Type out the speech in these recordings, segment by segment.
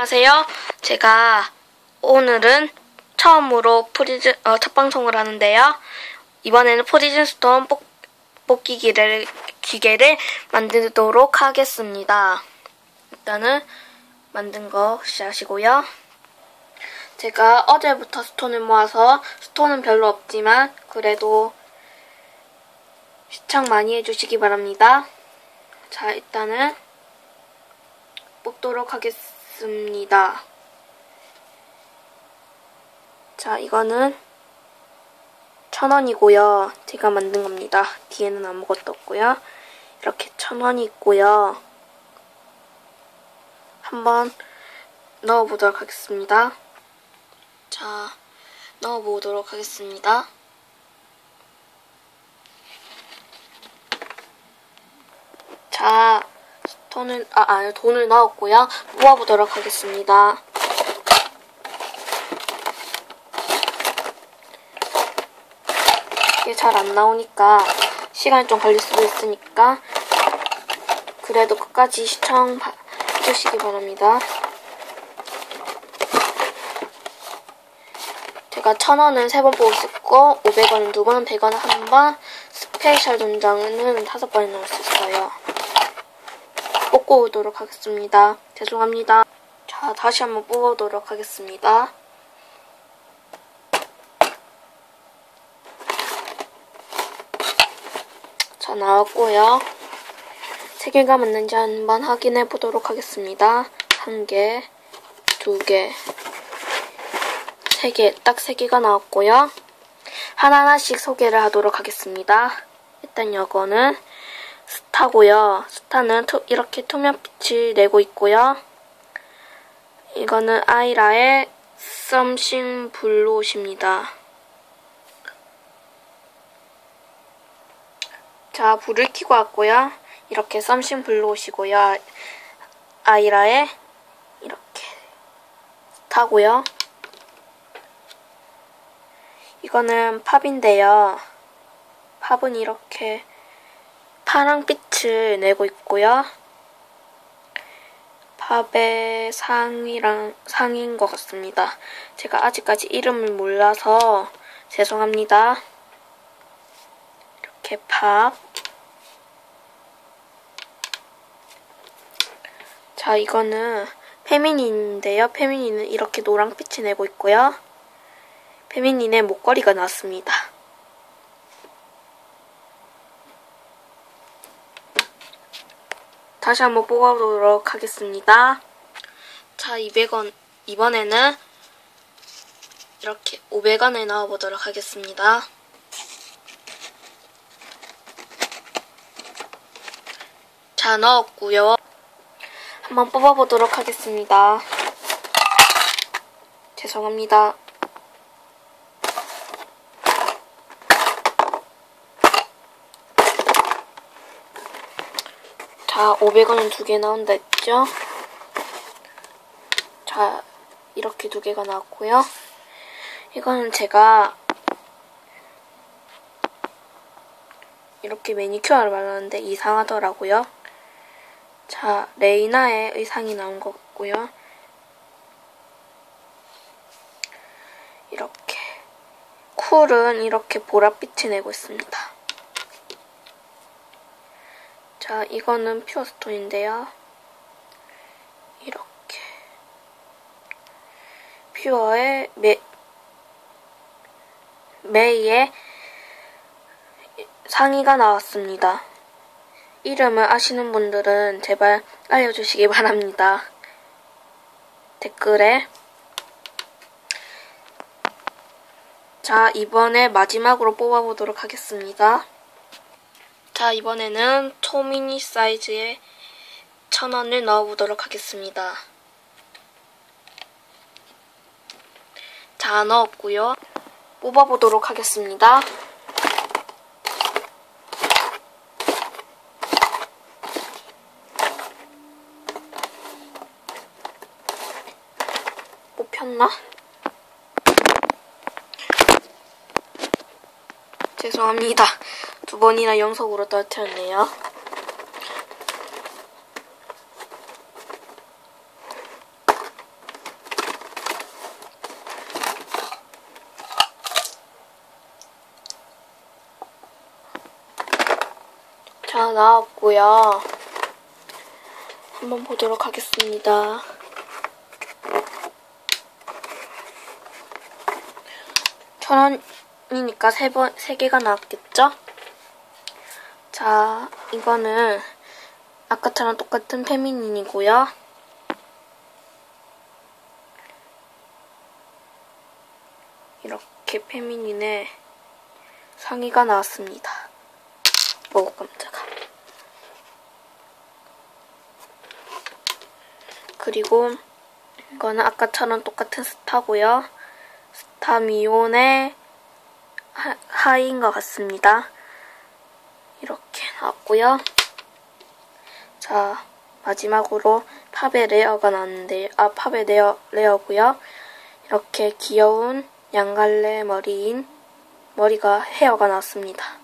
안녕하세요. 제가 오늘은 처음으로 프리즌 어, 첫 방송을 하는데요. 이번에는 프리즌 스톤 뽑, 뽑기 기를, 기계를 만들도록 하겠습니다. 일단은 만든 거 시작하시고요. 제가 어제부터 스톤을 모아서 스톤은 별로 없지만 그래도 시청 많이 해주시기 바랍니다. 자, 일단은 뽑도록 하겠습니다. 자, 이거는 천 원이고요. 제가 만든 겁니다. 뒤에는 아무것도 없고요. 이렇게 천 원이 있고요. 한번 넣어보도록 하겠습니다. 자, 넣어보도록 하겠습니다. 자, 돈을, 아, 아니, 돈을 넣었고요. 모아보도록 하겠습니다. 이게 잘 안 나오니까 시간이 좀 걸릴 수도 있으니까 그래도 끝까지 시청 해주시기 바랍니다. 제가 천원은 세번수 있고 500원은 두 번, 100원은 한 번, 스페셜 돈장은 다섯 번이 나올 수 있어요. 뽑고 오도록 하겠습니다. 죄송합니다. 자, 다시 한번 뽑아오도록 하겠습니다. 자, 나왔고요. 세 개가 맞는지 한번 확인해 보도록 하겠습니다. 한 개, 두 개, 세 개, 딱 세 개가 나왔고요. 하나하나씩 소개를 하도록 하겠습니다. 일단 이거는 스타고요. 스타는 투, 이렇게 투명빛을 내고 있고요. 이거는 아이라의 썸씽 블루옷입니다. 자, 불을 켜고 왔고요. 이렇게 썸씽 블루옷이고요. 아이라의 이렇게 스타고요. 이거는 팝인데요. 팝은 이렇게 파랑빛 을 내고 있고요. 팝의 상이랑 상인 것 같습니다. 제가 아직까지 이름을 몰라서 죄송합니다. 이렇게 팝. 자, 이거는 페미닌인데요. 페미닌은 이렇게 노랑빛을 내고 있고요. 페미닌의 목걸이가 나왔습니다. 다시 한번 뽑아보도록 하겠습니다. 자, 200원, 이번에는 이렇게 500원에 넣어보도록 하겠습니다. 자, 넣었고요. 한번 뽑아보도록 하겠습니다. 죄송합니다. 자, 500원은 두 개 나온다 했죠? 자, 이렇게 두 개가 나왔고요. 이거는 제가 이렇게 매니큐어를 발랐는데 이상하더라고요. 자, 레이나의 의상이 나온 것 같고요. 이렇게 쿨은 이렇게 보랏빛을 내고 있습니다. 자, 이거는 퓨어 스톤인데요. 이렇게 퓨어의 메, 메이의 상의가 나왔습니다. 이름을 아시는 분들은 제발 알려주시기 바랍니다. 댓글에 자, 이번에 마지막으로 뽑아보도록 하겠습니다. 자, 이번에는 초미니 사이즈의 천 원을 넣어보도록 하겠습니다. 자, 넣었고요. 뽑아보도록 하겠습니다. 뽑혔나? 죄송합니다. 두 번이나 영속으로 떨어뜨렸네요. 자, 나왔고요. 한번 보도록 하겠습니다. 천 원이니까 세 번, 세 개가 나왔겠죠? 자, 이거는 아까처럼 똑같은 페미닌이고요. 이렇게 페미닌의 상의가 나왔습니다. 오, 깜짝아. 그리고 이거는 아까처럼 똑같은 스타고요. 스타 미온의 하, 하이인 것 같습니다. 나왔고요. 자, 마지막으로 팝의 레어가 나왔는데, 아, 팝의 레어, 레어고요. 이렇게 귀여운 양갈래 머리인 머리가 헤어가 나왔습니다.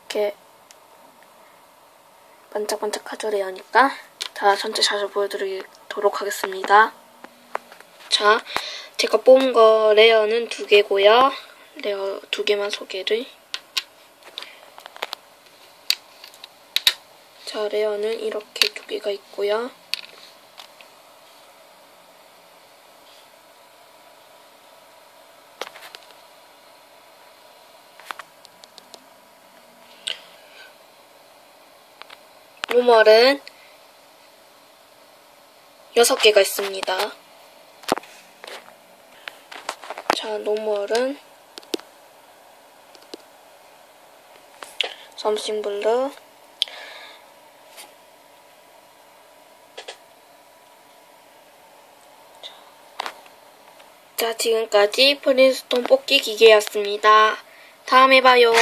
이렇게 반짝반짝하죠, 레어니까. 자, 전체 샷을 보여드리도록 하겠습니다. 자, 제가 뽑은 거 레어는 두 개고요. 레어 두 개만 소개를. 자, 레어는 이렇게 두 개가 있고요. 노멀은 6개가 있습니다. 자, 노멀은 점심블루 자, 지금까지 프린스톤 뽑기 기계였습니다. 다음에 봐요.